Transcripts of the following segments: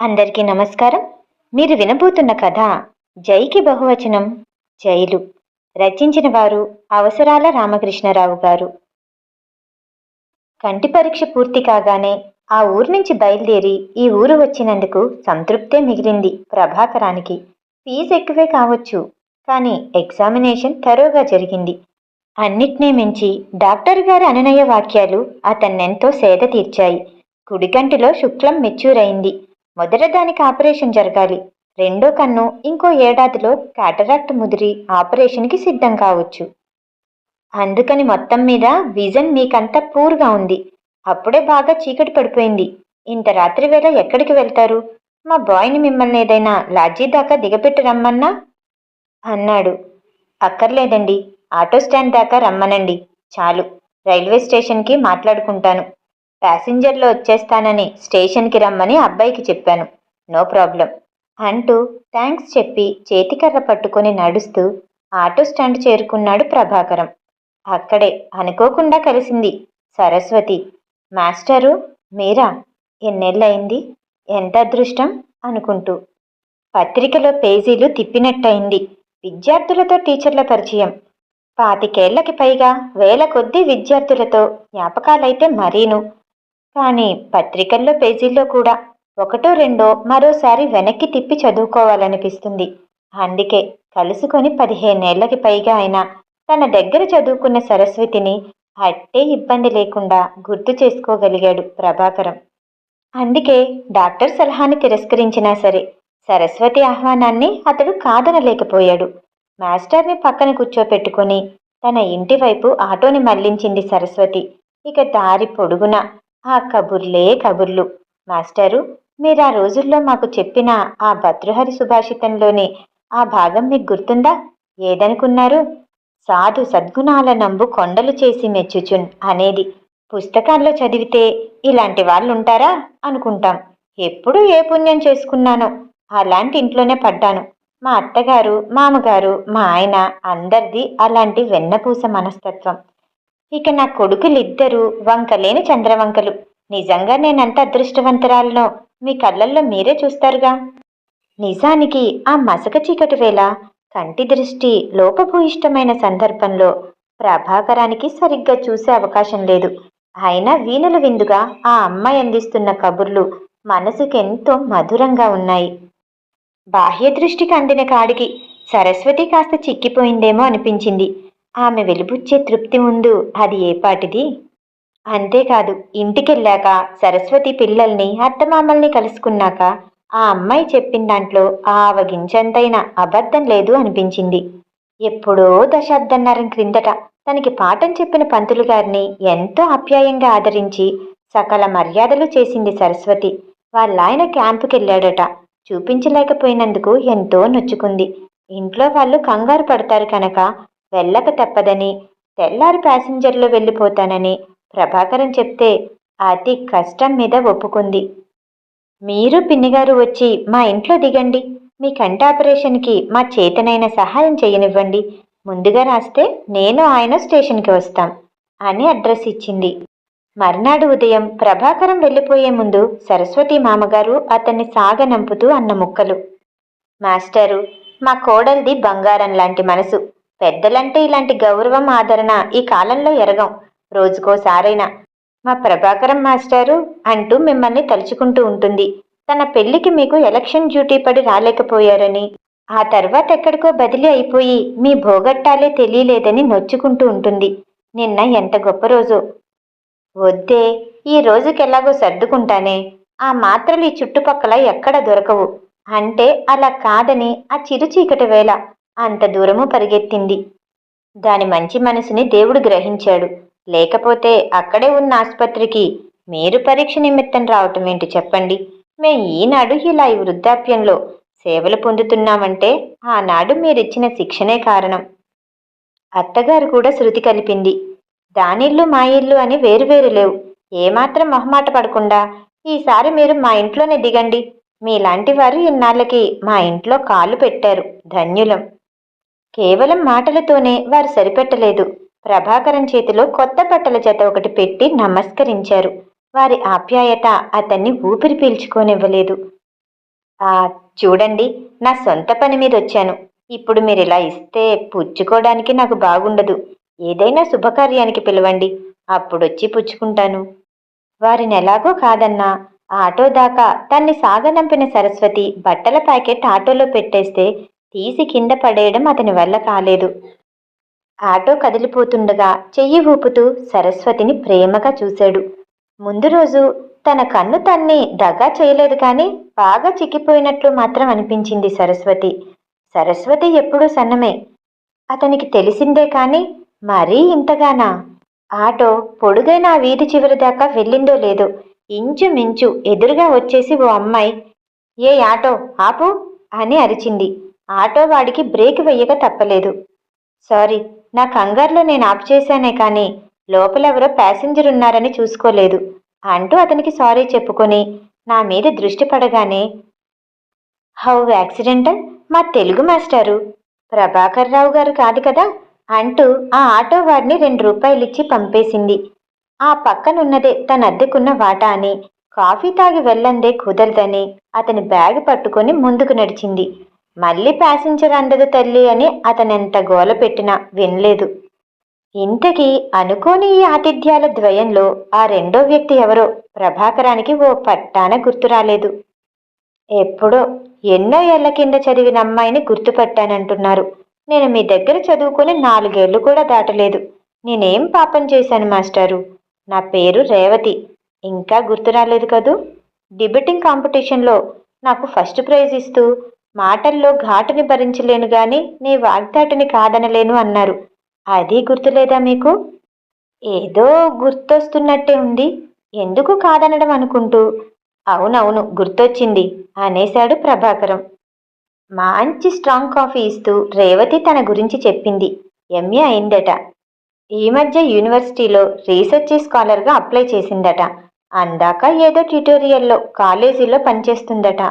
అందరికీ నమస్కారం. మీరు వినబోతున్న కథ జైకి బహువచనం జైలు. రచించిన వారు అవసరాల రామకృష్ణరావు గారు. కంటి పరీక్ష పూర్తి కాగానే ఆ ఊరు నుంచి బయలుదేరి ఈ ఊరు వచ్చినందుకు సంతృప్తే మిగిలింది ప్రభాకరానికి. ఫీజు ఎక్కువే కావచ్చు కానీ ఎగ్జామినేషన్ తరోగా జరిగింది. అన్నిటినీ మించి డాక్టర్ గారి అనునయ వాక్యాలు అతన్నెంతో సేద తీర్చాయి. కుడికంటిలో శుక్లం అయింది మొదట దానికి ఆపరేషన్ జరగాలి. రెండో కన్ను ఇంకో ఏడాదిలో కేటరాక్ట్ ముదిరి ఆపరేషన్కి సిద్ధం కావచ్చు. అందుకని మొత్తం మీద విజన్ మీకంతా పూర్గా ఉంది. అప్పుడే బాగా చీకటి పడిపోయింది. ఇంత రాత్రి వేళ ఎక్కడికి వెళ్తారు? మా బాయ్ని మిమ్మల్ని ఏదైనా లాడ్జీ దాకా దిగపెట్టి రమ్మన్నా? అన్నాడు. అక్కర్లేదండి. ఆటో స్టాండ్ దాకా రమ్మనండి. చాలు. రైల్వే స్టేషన్కి మాట్లాడుకుంటాను. ప్యాసింజర్లో వచ్చేస్తానని స్టేషన్కి రమ్మని అబ్బాయికి చెప్పాను. నో ప్రాబ్లం అంటూ థ్యాంక్స్ చెప్పి చేతికర్ర పట్టుకొని నడుస్తూ ఆటో స్టాండ్ చేరుకున్నాడు ప్రభాకరం. అక్కడే అనుకోకుండా కలిసింది సరస్వతి. మాస్టరు మీరా ఎన్నెళ్ళయింది? ఎంత అదృష్టం? అనుకుంటూ. పత్రికలో పేజీలు తిప్పినట్టయింది. విద్యార్థులతో టీచర్ల పరిచయం. పాతికేళ్ళకి పైగా వేల కొద్దీ విద్యార్థులతో జ్ఞాపకాలైతే మరీను. కానీ పత్రికల్లో పేజీల్లో కూడా ఒకటో రెండో మరోసారి వెనక్కి తిప్పి చదువుకోవాలనిపిస్తుంది. అందుకే కలుసుకొని పదిహేనేళ్ళకి పైగా అయినా తన దగ్గర చదువుకున్న సరస్వతిని అట్టే ఇబ్బంది లేకుండా గుర్తు చేసుకోగలిగాడు ప్రభాకరం. అందుకే డాక్టర్ సలహాని తిరస్కరించినా సరే సరస్వతి ఆహ్వానాన్ని అతడు కాదనలేకపోయాడు. మాస్టర్ని పక్కన కూర్చోపెట్టుకుని తన ఇంటి వైపు ఆటోని మళ్ళించింది సరస్వతి. ఇక దారి పొడుగున ఆ కబుర్లే కబుర్లు. మాస్టరు మీరు ఆ రోజుల్లో మాకు చెప్పిన ఆ భద్రుహరి సుభాషితంలోని ఆ భాగం మీకు గుర్తుందా? ఏదనుకున్నారు? సాధు సద్గుణాల నంబు కొండలు చేసి మెచ్చుచున్ అనేది. పుస్తకాల్లో చదివితే ఇలాంటి వాళ్ళు ఉంటారా అనుకుంటాం. ఎప్పుడు ఏ పుణ్యం చేసుకున్నానో. అలాంటి ఇంట్లోనే పడ్డాను. మా అత్తగారు మామగారు మా ఆయన అందరిది అలాంటి వెన్నపూస మనస్తత్వం. ఇక నా కొడుకులిద్దరూ వంకలేని చంద్రవంకలు. నిజంగా నేనంత అదృష్టవంతరాలనో మీ కళ్ళల్లో మీరే చూస్తారుగా. నిజానికి ఆ మసక చీకటి వేళ కంటి దృష్టి లోపభూయిష్టమైన సందర్భంలో ప్రభాకరానికి సరిగ్గా చూసే అవకాశం లేదు. అయినా వీణుల విందుగా ఆ అమ్మాయి అందిస్తున్న కబుర్లు మనసుకెంతో మధురంగా ఉన్నాయి. బాహ్య దృష్టికి అందిన కాడికి సరస్వతి కాస్త చిక్కిపోయిందేమో అనిపించింది. ఆమె వెలుబుచ్చే తృప్తి ముందు అది ఏపాటిది అంతేకాదు ఇంటికెళ్ళాక సరస్వతి పిల్లల్ని అత్తమామల్ని కలుసుకున్నాక ఆ అమ్మాయి చెప్పిన దాంట్లో ఆవగించంతైనా అబద్ధం లేదు అనిపించింది. ఎప్పుడో దశాబ్దన్నరం క్రిందట తనకి పాఠం చెప్పిన పంతులు గారిని ఎంతో ఆప్యాయంగా ఆదరించి సకల మర్యాదలు చేసింది సరస్వతి. వాళ్ళాయన క్యాంపుకెళ్ళాడట. చూపించలేకపోయినందుకు ఎంతో నొచ్చుకుంది. ఇంట్లో వాళ్ళు కంగారు పడతారు కనుక వెళ్ళక తప్పదని తెల్లారి ప్యాసింజర్లో వెళ్ళిపోతానని ప్రభాకరం చెప్తే అతి కష్టం మీద ఒప్పుకుంది. మీరు పిన్నిగారు వచ్చి మా ఇంట్లో దిగండి. మీ కంటి ఆపరేషన్కి మా చేతనైన సహాయం చేయనివ్వండి. ముందుగా రాస్తే నేను ఆయన స్టేషన్కి వస్తాం అని అడ్రస్ ఇచ్చింది. మర్నాడు ఉదయం ప్రభాకరం వెళ్ళిపోయే ముందు సరస్వతి మామగారు అతన్ని సాగనంపుతూ అన్న ముక్కలు. మాస్టరు మా కోడల్ది బంగారం లాంటి మనసు. పెద్దలంటే ఇలాంటి గౌరవం ఆదరణ ఈ కాలంలో ఎరగం. రోజుకోసారైనా మా ప్రభాకరం మాస్టారు అంటూ మిమ్మల్ని తలుచుకుంటూ ఉంటుంది. తన పెళ్ళికి మీకు ఎలక్షన్ డ్యూటీ పడి రాలేకపోయారని ఆ తర్వాత ఎక్కడికో బదిలీ అయిపోయి మీ భోగట్టాలే తెలియలేదని నొచ్చుకుంటూ ఉంటుంది. నిన్న ఎంత గొప్ప రోజు. వద్దే ఈ రోజుకి ఎలాగో సర్దుకుంటానే. ఆ మాత్రలు ఈ చుట్టుపక్కల ఎక్కడ దొరకవు. అంటే అలా కాదని ఆ చిరుచీకటి వేళ అంత దూరము పరిగెత్తింది. దాని మంచి మనసుని దేవుడు గ్రహించాడు. లేకపోతే అక్కడే ఉన్న ఆసుపత్రికి మీరు పరీక్ష నిమిత్తం రావటం ఏంటి చెప్పండి. మేము ఈనాడు ఇలా ఈ వృద్ధాప్యంలో సేవలు పొందుతున్నామంటే ఆనాడు మీరిచ్చిన శిక్షణే కారణం. అత్తగారు కూడా శృతి కలిపింది దానిల్లు మా ఇల్లు అని వేరువేరు లేవు. ఏమాత్రం మొహమాట పడకుండా ఈసారి మీరు మా ఇంట్లోనే దిగండి. మీలాంటి వారు ఇన్నాళ్ళకి మా ఇంట్లో కాలు పెట్టారు. ధన్యులం. కేవలం మాటలతోనే వారు సరిపెట్టలేదు. ప్రభాకరం చేతిలో కొత్త బట్టల జత ఒకటి పెట్టి నమస్కరించారు. వారి ఆప్యాయత అతన్ని ఊపిరి పీల్చుకోనివ్వలేదు. ఆ చూడండి నా సొంత పని మీద వచ్చాను. ఇప్పుడు మీరు ఇలా ఇస్తే పుచ్చుకోవడానికి నాకు బాగుండదు. ఏదైనా శుభకార్యానికి పిలవండి. అప్పుడొచ్చి పుచ్చుకుంటాను. వారిని ఎలాగో కాదన్నా. ఆటో దాకా తన్ని సాగనంపిన సరస్వతి బట్టల ప్యాకెట్ ఆటోలో పెట్టేస్తే తీసి కింద పడేయడం అతని వల్ల కాలేదు. ఆటో కదిలిపోతుండగా చెయ్యి ఊపుతూ సరస్వతిని ప్రేమగా చూశాడు. ముందు రోజు తన కన్ను తన్ని దగా చేయలేదు కానీ బాగా చిక్కిపోయినట్లు మాత్రం అనిపించింది సరస్వతి. సరస్వతి ఎప్పుడూ సన్నమే. అతనికి తెలిసిందే కానీ మరీ ఇంతగానా? ఆటో పొడుగైన ఆ వీధి చివరి దాకా వెళ్ళిందో లేదో ఇంచుమించు ఎదురుగా వచ్చేసి ఓ అమ్మాయి ఏ ఆటో ఆపు అని అరిచింది. ఆటో వాడికి బ్రేక్ వెయ్యక తప్పలేదు. సారీ నా కంగారులో నేను ఆపు చేశానే కానీ లోపలెవరో ప్యాసింజర్ ఉన్నారని చూసుకోలేదు. అంటూ అతనికి సారీ చెప్పుకొని నా మీద దృష్టి పడగానే హౌ యాక్సిడెంటల్? మా తెలుగు మాస్టారు ప్రభాకర్ రావు గారు కాదు కదా? అంటూ ఆ ఆటో వాడిని రెండు రూపాయలిచ్చి పంపేసింది. ఆ పక్కనున్నదే తన అద్దెకున్న వాటా అని కాఫీ తాగి వెళ్ళందే కుదరదని అతని బ్యాగ్ పట్టుకొని ముందుకు నడిచింది. మళ్ళీ ప్యాసింజర్ అందదు తల్లి అని అతనెంత గోల పెట్టినా వినలేదు. ఇంతకీ అనుకోని ఈ ఆతిథ్యాల ద్వయంలో ఆ రెండో వ్యక్తి ఎవరో ప్రభాకరానికి ఓ పట్టాన గుర్తు రాలేదు. ఎప్పుడో ఎన్నో ఏళ్ళ కింద చదివిన అమ్మాయిని గుర్తుపట్టానంటున్నారు నేను మీ దగ్గర చదువుకుని నాలుగేళ్ళు కూడా దాటలేదు. నేనేం పాపం చేశాను మాస్టారు? నా పేరు రేవతి. ఇంకా గుర్తు రాలేదు కదూ? డిబేటింగ్ కాంపిటీషన్లో నాకు ఫస్ట్ ప్రైజ్ ఇస్తూ మాటల్లో ఘాటుని భరించలేను గాని నీ వాగ్దాటిని కాదనలేను అన్నారు. అది గుర్తులేదా మీకు? ఏదో గుర్తొస్తున్నట్టే ఉంది. ఎందుకు కాదనడం అనుకుంటూ? అవునవును గుర్తొచ్చింది అనేశాడు ప్రభాకరం. మంచి స్ట్రాంగ్ కాఫీ ఇస్తూ రేవతి తన గురించి చెప్పింది. ఎంఏ అయిందట. ఈ మధ్య యూనివర్సిటీలో రీసెర్చ్ స్కాలర్గా అప్లై చేసిందట. అందాక ఏదో ట్యూటోరియల్లో కాలేజీలో పనిచేస్తుందట.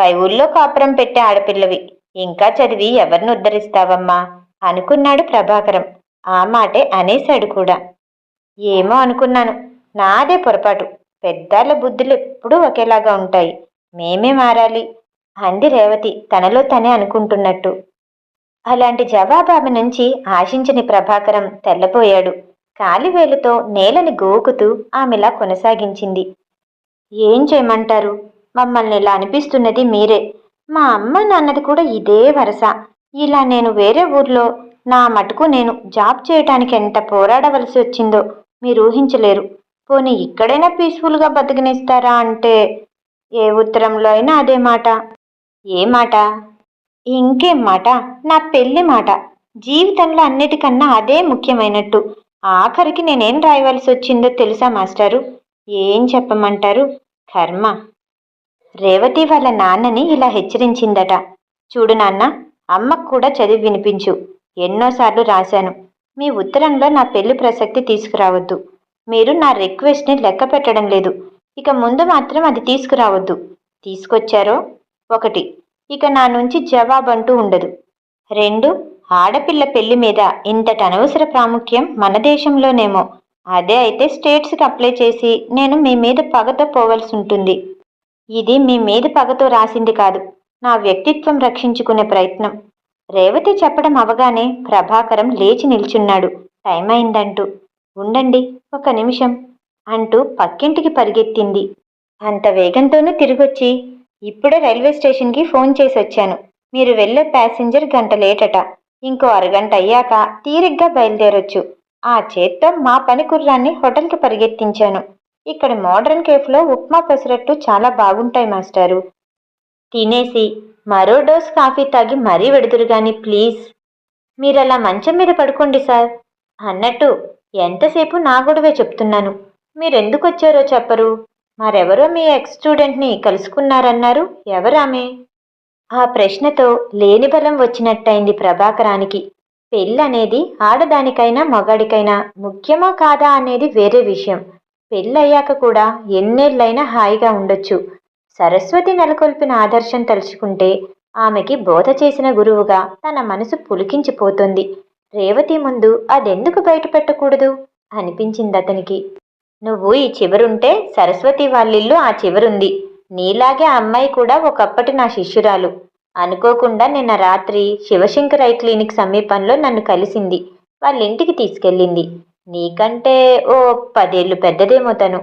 పై ఊళ్ళో కాపురం పెట్టే ఆడపిల్లవి. ఇంకా చదివి ఎవరిని ఉద్ధరిస్తావమ్మా? అనుకున్నాడు ప్రభాకరం. ఆ మాటే అనేశాడు కూడా. ఏమో అనుకున్నాను. నాదే పొరపాటు. పెద్దాళ్ళ బుద్ధులు ఎప్పుడూ ఒకేలాగా ఉంటాయి. మేమే మారాలి. అంది రేవతి తనలో తనే అనుకుంటున్నట్టు. అలాంటి జవాబాబు నుంచి ఆశించని ప్రభాకరం తెల్లబోయాడు కాలివేలుతో నేలని గోకుతూ ఆమెలా కొనసాగించింది. ఏం చేయమంటారు? మమ్మల్ని ఇలా అనిపిస్తున్నది మీరే. మా అమ్మ నాన్నది కూడా ఇదే వరస. ఇలా నేను వేరే ఊర్లో నా మటుకు నేను జాబ్ చేయటానికి ఎంత పోరాడవలసి వచ్చిందో మీరు ఊహించలేరు. పోనీ ఇక్కడైనా పీస్ఫుల్గా బతికినిస్తారా అంటే ఏ ఉత్తరంలో అయినా అదే మాట. ఏ మాట? ఇంకేం మాట? నా పెళ్ళి మాట. జీవితంలో అన్నిటికన్నా అదే ముఖ్యమైనట్టు. ఆఖరికి నేనేం రాయవలసి వచ్చిందో తెలుసా మాస్టారు? ఏం చెప్పమంటారు? కర్మ. రేవతి వాళ్ళ నాన్నని ఇలా హెచ్చరించిందట. చూడు నాన్న అమ్మకు కూడా చదివి వినిపించు. ఎన్నోసార్లు రాశాను. మీ ఉత్తరంలో నా పెళ్ళి ప్రసక్తి తీసుకురావద్దు. మీరు నా రిక్వెస్ట్ని లెక్క పెట్టడం లేదు. ఇక ముందు మాత్రం అది తీసుకురావద్దు. తీసుకొచ్చారో? ఒకటి. ఇక నా నుంచి జవాబంటూ ఉండదు. రెండు. ఆడపిల్ల పెళ్ళి మీద ఇంతటి అనవసర ప్రాముఖ్యం మన దేశంలోనేమో. అదే అయితే స్టేట్స్కి అప్లై చేసి నేను మీ మీద పగతో పోవలసి ఉంటుంది. ఇది మీ మీద పగతో రాసింది కాదు. నా వ్యక్తిత్వం రక్షించుకునే ప్రయత్నం. రేవతి చెప్పడం అవగానే ప్రభాకరం లేచి నిల్చున్నాడు. టైం అయిందంటూ ఉండండి ఒక నిమిషం అంటూ పక్కింటికి పరిగెత్తింది. అంత వేగంతోనూ తిరిగొచ్చి ఇప్పుడే రైల్వే స్టేషన్కి ఫోన్ చేసి వచ్చాను మీరు వెళ్ళే ప్యాసింజర్ గంట లేటట. ఇంకో అరగంట అయ్యాక తీరిగ్గా బయలుదేరొచ్చు. ఆ చేత్తో మా పని కుర్రాన్ని హోటల్కి పరిగెత్తించాను. ఇక్కడ మోడర్న్ కేఫ్లో ఉప్మా పెసరట్టు చాలా బాగుంటాయి మాస్టారు. తినేసి మరో డోస్ కాఫీ తాగి మరీ వెడుదురు గాని ప్లీజ్. మీరలా మంచం మీద పడుకోండి సార్. అన్నట్టు ఎంతసేపు నా గొడవే చెప్తున్నాను. మీరెందుకు వచ్చారో చెప్పరు. మరెవరో మీ ఎక్స్ స్టూడెంట్ని కలుసుకున్నారన్నారు? ఎవరామే? ఆ ప్రశ్నతో లేని బలం వచ్చినట్టయింది ప్రభాకరానికి. పెళ్ళనేది ఆడదానికైనా మగాడికైనా ముఖ్యమా కాదా అనేది వేరే విషయం. పెళ్ళయ్యాక కూడా ఎన్నేళ్ళైనా హాయిగా ఉండొచ్చు. సరస్వతి నెలకొల్పిన ఆదర్శం తలుచుకుంటే ఆమెకి బోధ చేసిన గురువుగా తన మనసు పులికించిపోతుంది. రేవతి ముందు అదెందుకు బయట పెట్టకూడదు అనిపించింది అతనికి. నువ్వు ఈ చివరుంటే సరస్వతి వాళ్ళిల్లు ఆ చివరుంది. నీలాగే ఆ అమ్మాయి కూడా ఒకప్పటి నా శిష్యురాలు. అనుకోకుండా నిన్న రాత్రి శివశంకరయ్య క్లినిక్ సమీపంలో నన్ను కలిసింది. వాళ్ళ ఇంటికి తీసుకెళ్ళింది. నీకంటే ఓ పదేళ్ళు పెద్దదేమో తను.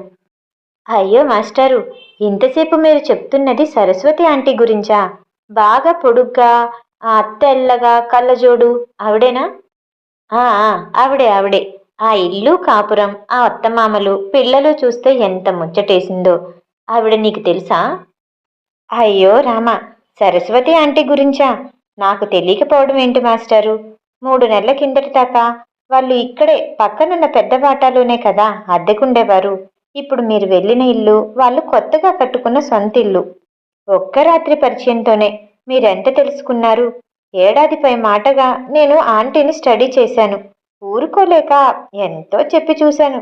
అయ్యో మాస్టారు ఇంతసేపు మీరు చెప్తున్నది సరస్వతి ఆంటీ గురించా? బాగా పొడుగ్గా ఆ తెల్లగా కళ్ళజోడు ఆవిడేనా? ఆ ఆవిడే ఆవిడే. ఆ ఇల్లు కాపురం ఆ అత్తమామలు పిల్లలు చూస్తే ఎంత ముచ్చటేసిందో. ఆవిడ నీకు తెలుసా? అయ్యో రామ సరస్వతి ఆంటీ గురించా? నాకు తెలియకపోవడం ఏంటి మాస్టారు? మూడు నెలల కిందటి దాకా వాళ్ళు ఇక్కడే పక్కనున్న పెద్ద వాటాలోనే కదా అద్దెకుండేవారు. ఇప్పుడు మీరు వెళ్ళిన ఇల్లు వాళ్ళు కొత్తగా కట్టుకున్న సొంత ఇల్లు. ఒక్క రాత్రి పరిచయంతోనే మీరెంత తెలుసుకున్నారు? ఏడాదిపై మాటగా నేను ఆంటీని స్టడీ చేశాను. ఊరుకోలేక ఎంతో చెప్పి చూశాను.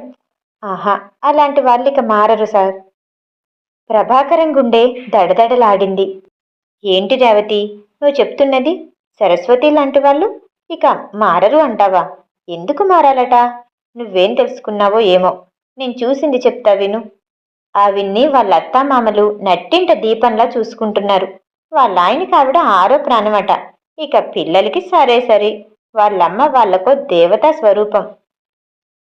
ఆహా అలాంటి వాళ్ళు ఇక మారరు సార్. ప్రభాకరం గుండె దడదడలాడింది. ఏంటి రేవతి నువ్వు చెప్తున్నది? సరస్వతి లాంటి వాళ్ళు? ఇక మారరు అంటావా? ఎందుకు మారాలట? నువ్వేం తెలుసుకున్నావో ఏమో. నేను చూసింది చెప్తా విను. అవిన్ని వాళ్ళ అత్తామామలు నట్టింట దీపంలా చూసుకుంటున్నారు. వాళ్ళ ఆయనకి ఆవిడ ఆరో ప్రాణమట. ఇక పిల్లలకి సరే సరే. వాళ్ళమ్మ వాళ్ళకో దేవతా స్వరూపం.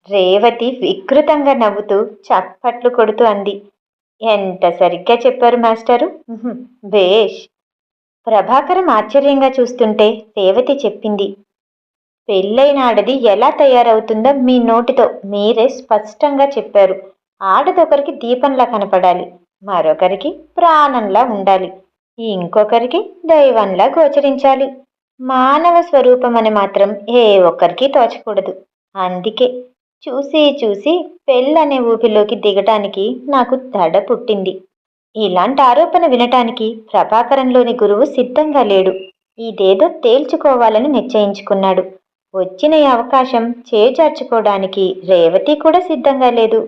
రేవతి వికృతంగా నవ్వుతూ చప్పట్లు కొడుతూ అంది. ఎంత సరిగ్గా చెప్పారు మాస్టారు? భేష్ ప్రభాకరం ఆశ్చర్యంగా చూస్తుంటే రేవతి చెప్పింది. పెళ్ళైన ఆడది ఎలా తయారవుతుందో మీ నోటితో మీరే స్పష్టంగా చెప్పారు. ఆడదొకరికి దీపంలా కనపడాలి మరొకరికి ప్రాణంలా ఉండాలి ఇంకొకరికి దైవంలా గోచరించాలి. మానవ స్వరూపం అని మాత్రం ఏ ఒక్కరికి తోచకూడదు. అందుకే చూసి చూసి పెళ్ళనే ఊపిలోకి దిగటానికి నాకు దడ పుట్టింది. ఇలాంటి ఆరోపణ వినటానికి ప్రభాకరంలోని గురువు సిద్ధంగా లేడు. ఇదేదో తేల్చుకోవాలని నిశ్చయించుకున్నాడు. వచ్చిన ఈ అవకాశం చేజార్చుకోవడానికి రేవతి కూడా సిద్ధంగా లేదు.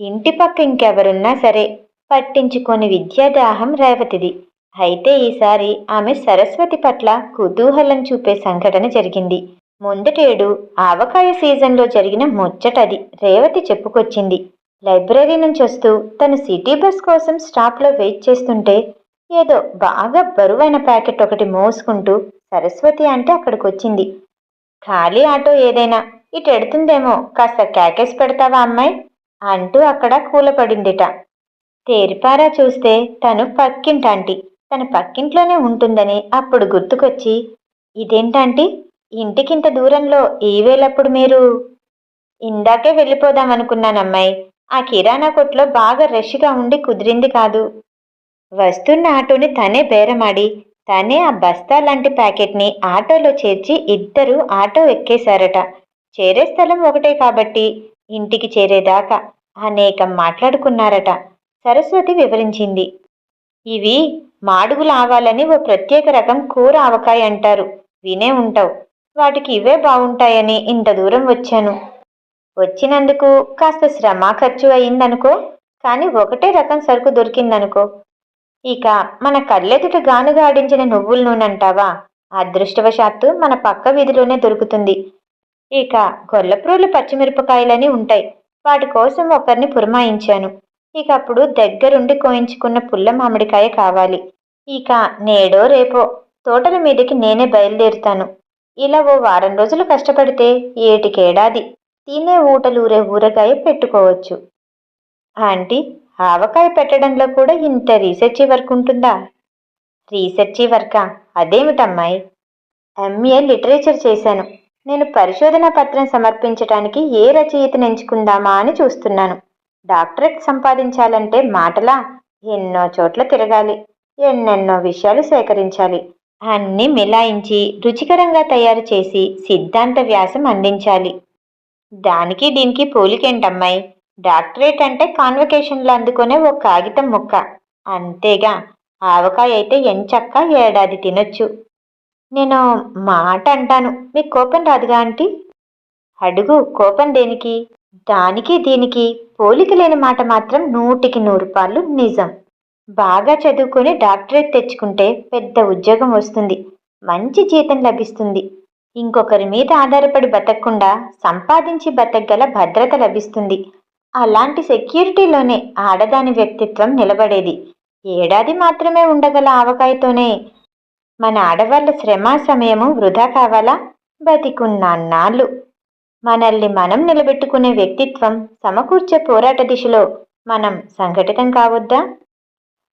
ఇంటి పక్క ఇంకెవరున్నా సరే పట్టించుకొని విద్యాదాహం రేవతిది. అయితే ఈసారి ఆమె సరస్వతి పట్ల కుతూహలం చూపే సంఘటన జరిగింది. ముందటేడు ఆవకాయ సీజన్లో జరిగిన ముచ్చటది రేవతి చెప్పుకొచ్చింది. లైబ్రరీ నుంచి వస్తూ తను సిటీ బస్ కోసం స్టాప్లో వెయిట్ చేస్తుంటే ఏదో బాగా బరువైన ప్యాకెట్ ఒకటి మోసుకుంటూ సరస్వతి అంటే అక్కడికి వచ్చింది ఖాళీ ఆటో ఏదైనా. ఇటు ఎడుతుందేమో కాస్త క్యాకేస్ పెడతావా అమ్మాయి? అంటూ అక్కడ కూలపడిందిట. తేరిపారా చూస్తే తను పక్కింటాంటి. తన పక్కింట్లోనే ఉంటుందని అప్పుడు గుర్తుకొచ్చి ఇదేంటంటీ? ఇంటికింత దూరంలో ఈ వేళప్పుడు మీరు? ఇందాకే వెళ్ళిపోదాం అనుకున్నానమ్మాయి ఆ కిరాణా కొట్లో బాగా రష్గా ఉండి కుదిరింది కాదు. వస్తున్న ఆటోని తనే బేరమాడి తనే ఆ బస్తా లాంటి ప్యాకెట్ని ఆటోలో చేర్చి ఇద్దరు ఆటో ఎక్కేశారట. చేరే స్థలం ఒకటే కాబట్టి ఇంటికి చేరేదాకా అనేకం మాట్లాడుకున్నారట. సరస్వతి వివరించింది. ఇవి మాడుగులు ఆవాలని ఓ ప్రత్యేక రకం కూర ఆవకాయ అంటారు. వినే ఉంటావు. వాటికి ఇవే బాగుంటాయని ఇంత దూరం వచ్చాను. వచ్చినందుకు కాస్త శ్రమ ఖర్చు అయిందనుకో కానీ ఒకటే రకం సరుకు దొరికిందనుకో ఇక మన కళ్ళెదుట గానుగా ఆడించిన నువ్వుల నూనె అంటావా? అదృష్టవశాత్తు మన పక్క వీధిలోనే దొరుకుతుంది. ఇక గొల్లప్రోలు పచ్చిమిరపకాయలని ఉంటాయి. వాటి కోసం ఒకరిని పురమాయించాను. ఇక అప్పుడు దగ్గరుండి కోయించుకున్న పుల్ల మామిడికాయ కావాలి. ఇక నేడో రేపో తోటల మీదకి నేనే బయలుదేరుతాను. ఇలా ఓ వారం రోజులు కష్టపడితే ఏటికేడాది? తినే ఊటలూరే ఊరగాయ పెట్టుకోవచ్చు. ఆంటీ ఆవకాయ పెట్టడంలో కూడా ఇంత రీసెర్చి వర్క్ ఉంటుందా? రీసెర్చి వర్కా అదేమిటమ్మాయి? ఎంఏ లిటరేచర్ చేశాను. నేను పరిశోధన పత్రం సమర్పించడానికి ఏ రచయితను ఎంచుకుందామా అని చూస్తున్నాను. డాక్టరేట్ సంపాదించాలంటే మాటలా? ఎన్నో చోట్ల తిరగాలి. ఎన్నెన్నో విషయాలు సేకరించాలి. అన్నీ మిలాయించి రుచికరంగా తయారు చేసి సిద్ధాంత వ్యాసం అందించాలి. దానికి దీనికి పోలికేంటమ్మాయి? డాక్టరేట్ అంటే కాన్వకేషన్లు అందుకునే ఓ కాగితం ముక్క. అంతేగా ఆవకాయ అయితే ఎంచక్క ఏడాది తినొచ్చు. నేను మాట అంటాను మీకు కోపం రాదుగా ఆంటీ? అడుగు కోపం దేనికి? దానికి దీనికి పోలిక లేని మాట మాత్రం నూటికి నూరు పాళ్ళు నిజం. బాగా చదువుకొని డాక్టరేట్ తెచ్చుకుంటే పెద్ద ఉద్యోగం వస్తుంది మంచి జీతం లభిస్తుంది. ఇంకొకరి మీద ఆధారపడి బతకకుండా సంపాదించి బతకగల భద్రత లభిస్తుంది. అలాంటి సెక్యూరిటీలోనే ఆడదాని వ్యక్తిత్వం నిలబడేది. ఏడాది మాత్రమే ఉండగల ఆవకాయతోనే. మన ఆడవాళ్ళ శ్రమ సమయము వృధా కావాలా? బతికున్నాళ్ళు మనల్ని మనం నిలబెట్టుకునే వ్యక్తిత్వం సమకూర్చే పోరాట దిశలో మనం సంఘటితం కావద్దా?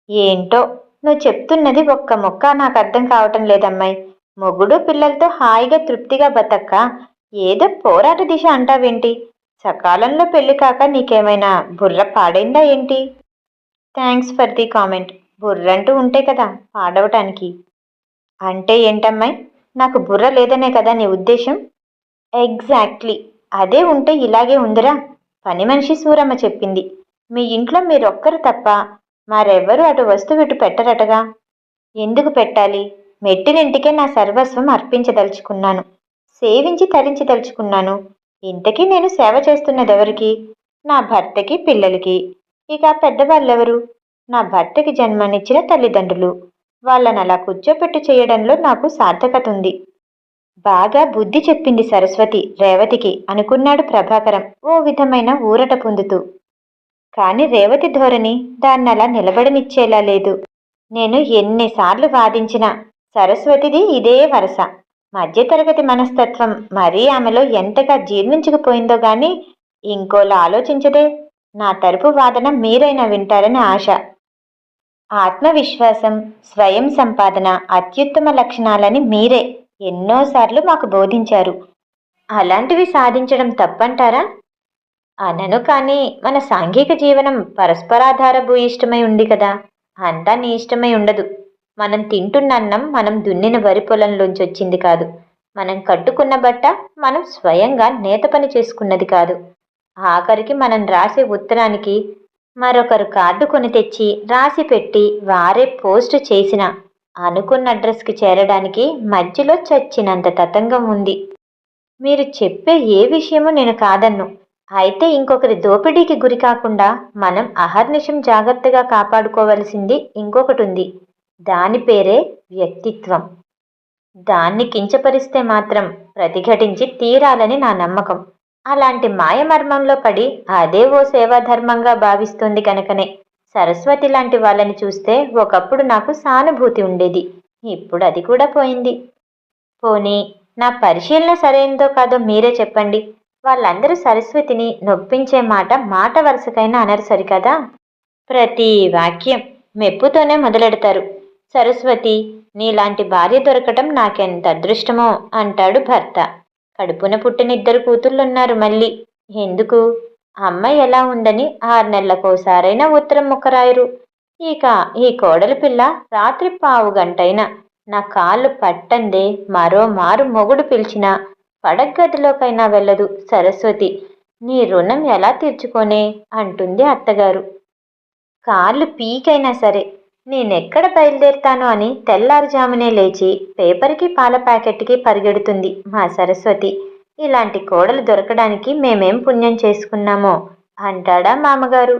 ఏంటో నువ్వు చెప్తున్నది ఒక్క మొక్క నాకు అర్థం కావటం లేదమ్మాయి. మొగుడు పిల్లలతో హాయిగా తృప్తిగా బతక్క ఏదో పోరాట దిశ అంటావేంటి? సకాలంలో పెళ్ళి కాక నీకేమైనా బుర్ర పాడైందా ఏంటి? థ్యాంక్స్ ఫర్ ది కామెంట్ బుర్రంటూ ఉంటే కదా పాడవటానికి. అంటే ఏంటమ్మాయి? నాకు బుర్ర లేదనే కదా నీ ఉద్దేశం? ఎగ్జాక్ట్లీ అదే ఉంటే ఇలాగే ఉందిరా. పని మనిషి సూరమ్మ చెప్పింది. మీ ఇంట్లో మీరొక్కరు తప్ప మరెవ్వరూ అటు వస్తువు ఇటు పెట్టరటగా? ఎందుకు పెట్టాలి? మెట్టినింటికే నా సర్వస్వం అర్పించదలుచుకున్నాను. సేవించి తరించదలుచుకున్నాను ఇంతకీ నేను సేవ చేస్తున్నదెవరికి? నా భర్తకి పిల్లలకి. ఇక పెద్దవాళ్ళెవరు? నా భర్తకి జన్మనిచ్చిన తల్లిదండ్రులు. వాళ్ళని అలా కూర్చోపెట్టి చేయడంలో నాకు సార్థకత ఉంది బాగా బుద్ధి చెప్పింది సరస్వతి రేవతికి అనుకున్నాడు ప్రభాకరం ఓ విధమైన ఊరట పొందుతూ. కాని రేవతి ధోరణి దాన్నలా నిలబడనిచ్చేలా లేదు. నేను ఎన్నిసార్లు వాదించినా సరస్వతిది ఇదే వరస. మధ్యతరగతి మనస్తత్వం మరీ ఆమెలో ఎంతగా జీర్ణించుకుపోయిందో గాని ఇంకోలా ఆలోచించదే. నా తరపు వాదన మీరైనా వింటారని ఆశ. ఆత్మవిశ్వాసం స్వయం సంపాదన అత్యుత్తమ లక్షణాలని మీరే ఎన్నోసార్లు మాకు బోధించారు. అలాంటివి సాధించడం తప్పంటారా? అనను కానీ మన సాంఘిక జీవనం పరస్పరాధార భూయిష్టమై ఉంది కదా. అంతా నీ ఇష్టమై ఉండదు. మనం తింటున్న అన్నం మనం దున్నిన వరి పొలంలోంచి వచ్చింది కాదు. మనం కట్టుకున్న బట్ట మనం స్వయంగా నేత పని చేసుకున్నది కాదు. ఆఖరికి మనం రాసే ఉత్తరానికి మరొకరు కార్డు కొని తెచ్చి రాసి పెట్టి వారే పోస్ట్ చేసిన అనుకున్న అడ్రస్కి చేరడానికి మధ్యలో చచ్చినంత తతంగం ఉంది. మీరు చెప్పే ఏ విషయమూ నేను కాదన్ను. అయితే ఇంకొకరి దోపిడీకి గురి కాకుండా మనం అహర్నిశం జాగ్రత్తగా కాపాడుకోవలసింది ఇంకొకటి ఉంది. దాని పేరే వ్యక్తిత్వం. దాన్ని కించపరిస్తే మాత్రం ప్రతిఘటించి తీరాలని నా నమ్మకం. అలాంటి మాయమర్మంలో పడి అదే ఓ సేవాధర్మంగా భావిస్తుంది కనుకనే సరస్వతి లాంటి వాళ్ళని చూస్తే ఒకప్పుడు నాకు సానుభూతి ఉండేది. ఇప్పుడు అది కూడా పోయింది. పోనీ నా పరిశీలన సరైనదో కాదో మీరే చెప్పండి. వాళ్ళందరూ సరస్వతిని నొప్పించే మాట మాట వరుసకైనా అనరు సరికదా? ప్రతి వాక్యం మెప్పుతోనే మొదలెడతారు. సరస్వతి నీలాంటి భార్య దొరకటం నాకెంత అదృష్టమో అంటాడు భర్త. కడుపున పుట్టిన ఇద్దరు కూతుళ్ళున్నారు మళ్ళీ. ఎందుకు? అమ్మాయి ఎలా ఉందని ఆరు నెలలకోసారైనా ఉత్తరం ముక్కరాయరు. ఇక ఈ కోడల పిల్ల రాత్రి పావు గంటైనా. నా కాళ్ళు పట్టందే మరో మారు మొగుడు పిలిచినా పడగదిలోకైనా వెళ్ళదు సరస్వతి. నీ రుణం ఎలా తీర్చుకోనే? అంటుంది అత్తగారు. కాళ్ళు పీకైనా సరే. నేనెక్కడ బయలుదేరుతాను అని తెల్లారుజామునే లేచి పేపర్కి పాల ప్యాకెట్కి పరిగెడుతుంది మా సరస్వతి. ఇలాంటి కోడలు దొరకడానికి మేమేం పుణ్యం చేసుకున్నామో అంటాడా మామగారు.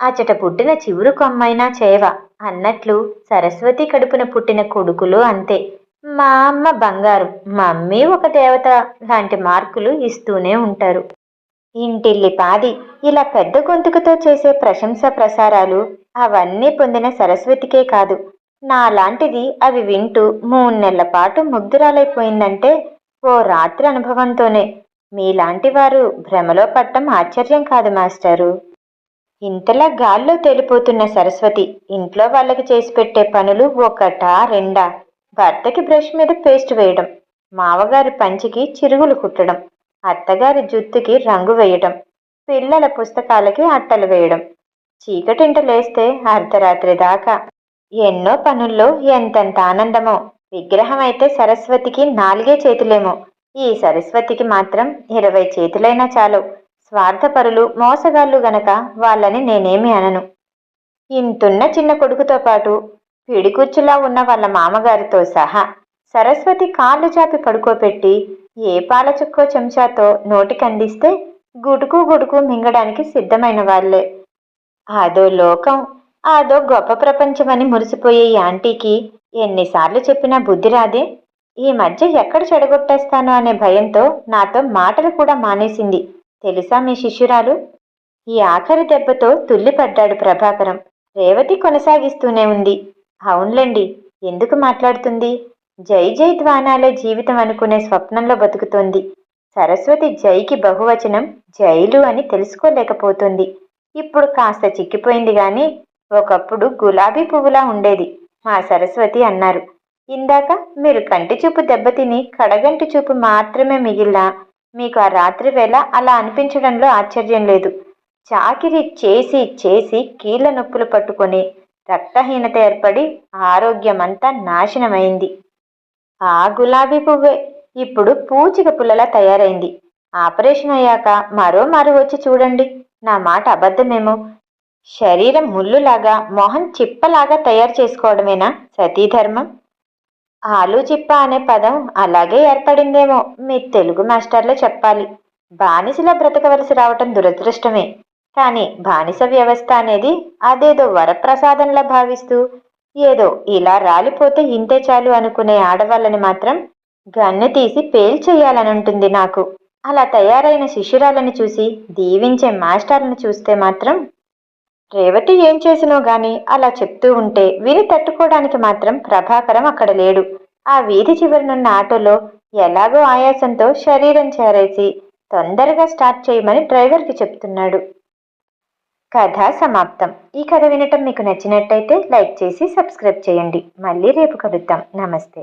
అచట పుట్టిన చివురు కొమ్మైనా చేవ అన్నట్లు సరస్వతి కడుపున పుట్టిన కొడుకులు అంతే. మా అమ్మ బంగారు మమ్మీ ఒక దేవత లాంటి మార్కులు ఇస్తూనే ఉంటారు. ఇంటిల్లి పాది ఇలా పెద్ద గొంతుకుతో చేసే ప్రశంస ప్రసారాలు అవన్నీ పొందిన సరస్వతికే కాదు. నాలాంటిది అవి వింటూ మూడు నెలల పాటు ముగ్ధురాలైపోయిందంటే ఓ రాత్రి అనుభవంతోనే. మీలాంటి వారు భ్రమలో పట్టం ఆశ్చర్యం కాదు మాస్టారు. ఇంతలా గాల్లో తేలిపోతున్న సరస్వతి ఇంట్లో వాళ్ళకి చేసి పెట్టే పనులు ఒకటా రెండా? భర్తకి బ్రష్ మీద పేస్ట్ వేయడం మావగారి పంచికి చిరుగులు కుట్టడం అత్తగారి జుత్తుకి రంగు వేయడం పిల్లల పుస్తకాలకి అట్టలు వేయడం చీకటింట లేస్తే అర్ధరాత్రి దాకా. ఎన్నో పనుల్లో ఎంతెంత ఆనందమో. విగ్రహం అయితే సరస్వతికి నాలుగే చేతులేమో. ఈ సరస్వతికి మాత్రం ఇరవై చేతులైనా చాలు. స్వార్థపరులు మోసగాళ్ళు గనక వాళ్ళని నేనేమి అనను. ఇంతున్న చిన్న కొడుకుతో పాటు పిడికుచ్చులా ఉన్న వాళ్ళ మామగారితో సహా సరస్వతి కాళ్ళు చాపి పడుకోపెట్టి ఏ పాల చుక్కో చెంచాతో నోటికందిస్తే గుడుకు గుడుకు మింగడానికి సిద్ధమైన వాళ్ళే. అదో లోకం అదో గొప్ప ప్రపంచమని మురిసిపోయే ఈ ఆంటీకి ఎన్నిసార్లు చెప్పినా బుద్ధి రాదే? ఈ మధ్య ఎక్కడ చెడగొట్టేస్తాను అనే భయంతో నాతో మాటలు కూడా మానేసింది. తెలుసా మీ శిష్యురాలు? ఈ ఆఖరి దెబ్బతో తుల్లిపడ్డాడు ప్రభాకరం. రేవతి కొనసాగిస్తూనే ఉంది. అవునులేండి ఎందుకు మాట్లాడుతుంది? జై జై ద్వానాలే జీవితం అనుకునే స్వప్నంలో బతుకుతోంది. సరస్వతి జైకి బహువచనం జైలు అని తెలుసుకోలేకపోతుంది. ఇప్పుడు కాస్త చిక్కిపోయింది గాని ఒకప్పుడు గులాబీ పువ్వులా ఉండేది మా సరస్వతి అన్నారు. ఇందాక మీరు కంటి చూపు దెబ్బతిని కడగంటి చూపు మాత్రమే మిగిలినా మీకు ఆ రాత్రి వేళ అలా అనిపించడంలో ఆశ్చర్యం లేదు. చాకిరి చేసి చేసి కీళ్ళ నొప్పులు పట్టుకొని రక్తహీనత ఏర్పడి ఆరోగ్యమంతా నాశనమైంది. ఆ గులాబీ పువ్వే ఇప్పుడు పూచిక పుల్లలా తయారైంది. ఆపరేషన్ అయ్యాక మరో మారు వచ్చి చూడండి. నా మాట అబద్ధమేమో? శరీరం ముళ్ళులాగా మొహం చిప్పలాగా తయారు చేసుకోవడమేనా సతీధర్మం ఆలు చిప్ప అనే పదం అలాగే ఏర్పడిందేమో మీ తెలుగు మాస్టర్లే చెప్పాలి. బానిసలా బ్రతకవలసి రావటం దురదృష్టమే. కానీ బానిస వ్యవస్థ అనేది అదేదో వరప్రసాదంలా భావిస్తూ ఏదో ఇలా రాలిపోతే ఇంతే చాలు అనుకునే ఆడవాళ్ళని మాత్రం గన్ను తీసి పేల్చేయాలనుంటుంది నాకు. అలా తయారైన శిష్యురాలను చూసి దీవించే మాస్టర్లను చూస్తే మాత్రం రేవతి ఏం చేసినో గాని అలా చెప్తూ ఉంటే విని తట్టుకోవడానికి మాత్రం ప్రభాకరం అక్కడ లేడు. ఆ వీధి చివరినున్న ఆటోలో ఎలాగో ఆయాసంతో శరీరం చేరేసి తొందరగా స్టార్ట్ చేయమని డ్రైవర్కి చెప్తున్నాడు. కథ సమాప్తం. ఈ కథ వినటం మీకు నచ్చినట్టయితే లైక్ చేసి సబ్స్క్రైబ్ చేయండి. మళ్ళీ రేపు కలుద్దాం. నమస్తే.